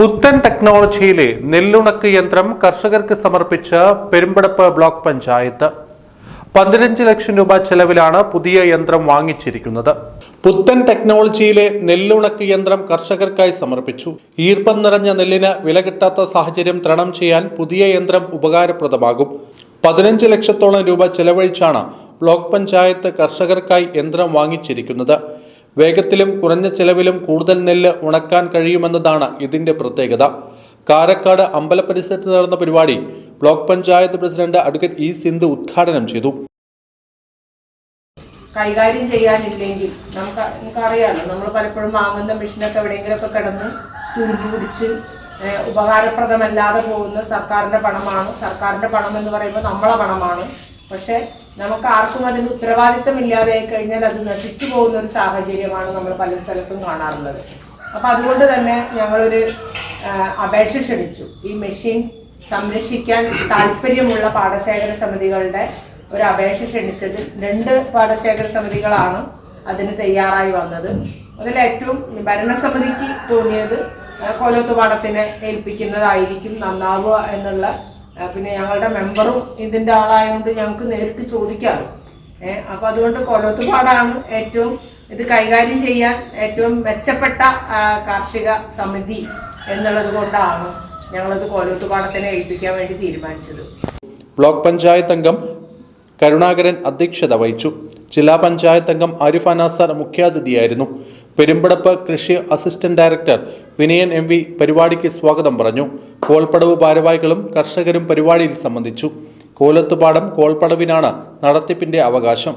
പുത്തൻ ടെക്നോളജിയിലെ നെല്ലുണക്ക് യന്ത്രം കർഷകർക്ക് സമർപ്പിച്ച പെരുമ്പടപ്പ് ബ്ലോക്ക് പഞ്ചായത്ത്. പതിനഞ്ച് ലക്ഷം രൂപ ചെലവിലാണ് പുതിയ യന്ത്രം വാങ്ങിച്ചിരിക്കുന്നത്. പുത്തൻ ടെക്നോളജിയിലെ നെല്ലുണക്ക് യന്ത്രം കർഷകർക്കായി സമർപ്പിച്ചു. ഈർപ്പം നിറഞ്ഞ നെല്ലിന് വില കിട്ടാത്ത സാഹചര്യം തരണം ചെയ്യാൻ പുതിയ യന്ത്രം ഉപകാരപ്രദമാകും. പതിനഞ്ച് ലക്ഷത്തോളം രൂപ ചെലവഴിച്ചാണ് ബ്ലോക്ക് പഞ്ചായത്ത് കർഷകർക്കായി യന്ത്രം വാങ്ങിച്ചിരിക്കുന്നത്. വേഗത്തിലും കുറഞ്ഞ ചെലവിലും കൂടുതൽ നെല്ല് ഉണക്കാൻ കഴിയുമെന്നതാണ് ഇതിന്റെ പ്രത്യേകത. കാരക്കാട് അമ്പലപരിസരത്ത് നടന്ന പരിപാടി block panchayat president advocate E Sindhu ഉദ്ഘാടനം ചെയ്തു. കൈകാര്യം ചെയ്യാനില്ലെങ്കിൽ നമുക്ക് നമുക്കറിയാലോ നമ്മൾ പലപ്പോഴും വാങ്ങുന്ന മെഷീനൊക്കെ എവിടെയെങ്കിലുമൊക്കെ കിടന്ന് തുരുമ്പ് പിടിച്ച് ഉപകാരപ്രദമല്ലാതെ പോകുന്ന സർക്കാരിന്റെ പണമാണ്. സർക്കാരിന്റെ പണം എന്ന് പറയുമ്പോൾ നമ്മളെ പണമാണ്. പക്ഷെ നമുക്ക് ആർക്കും അതിന് ഉത്തരവാദിത്തം ഇല്ലാതെയായി കഴിഞ്ഞാൽ അത് നശിച്ചു പോകുന്ന ഒരു സാഹചര്യമാണ് നമ്മൾ പല സ്ഥലത്തും കാണാറുള്ളത്. അപ്പൊ അതുകൊണ്ട് തന്നെ ഞങ്ങളൊരു അപേക്ഷ ക്ഷണിച്ചു. ഈ മെഷീൻ സംരക്ഷിക്കാൻ താല്പര്യമുള്ള പാടശേഖര സമിതികളുടെ ഒരു അപേക്ഷ ക്ഷണിച്ചത് രണ്ട് പാടശേഖര സമിതികളാണ് അതിന് തയ്യാറായി വന്നത്. അതിൽ ഏറ്റവും ഭരണസമിതിക്ക് തോന്നിയത് കൊലത്തുപാടത്തിനെ കോലോത്ത് പാടത്തിനെ ഏൽപ്പിക്കുന്നതായിരിക്കും നന്നാവുക എന്നുള്ള പിന്നെ ഞങ്ങളുടെ മെമ്പറും ഇതിന്റെ ആളായതുകൊണ്ട് ഞങ്ങൾക്ക് നേരിട്ട് ചോദിക്കാം ഏഹ് അതുകൊണ്ട് കൊലത്തുപാടാണ് ഏറ്റവും ഇത് കൈകാര്യം ചെയ്യാൻ ഏറ്റവും മെച്ചപ്പെട്ട കാർഷിക സമിതി എന്നുള്ളത് കൊണ്ടാണ് ഞങ്ങളത് കൊലത്തുപാടത്തിനെ ഏൽപ്പിക്കാൻ വേണ്ടി തീരുമാനിച്ചത്. ബ്ലോക്ക് പഞ്ചായത്ത് അംഗം കരുണാകരൻ അധ്യക്ഷത വഹിച്ചു. ജില്ലാ പഞ്ചായത്ത് അംഗം ആരിഫ് അനാസാർ മുഖ്യാതിഥിയായിരുന്നു. പെരുമ്പടപ്പ് കൃഷി assistant director Vinayan M V പരിപാടിക്ക് സ്വാഗതം പറഞ്ഞു. കോൾപ്പടവ് ഭാരവാഹികളും കർഷകരും പരിപാടിയിൽ സംബന്ധിച്ചു. കോലത്തുപാടം കോൾപ്പടവിനാണ് നടത്തിപ്പിന്റെ അവകാശം.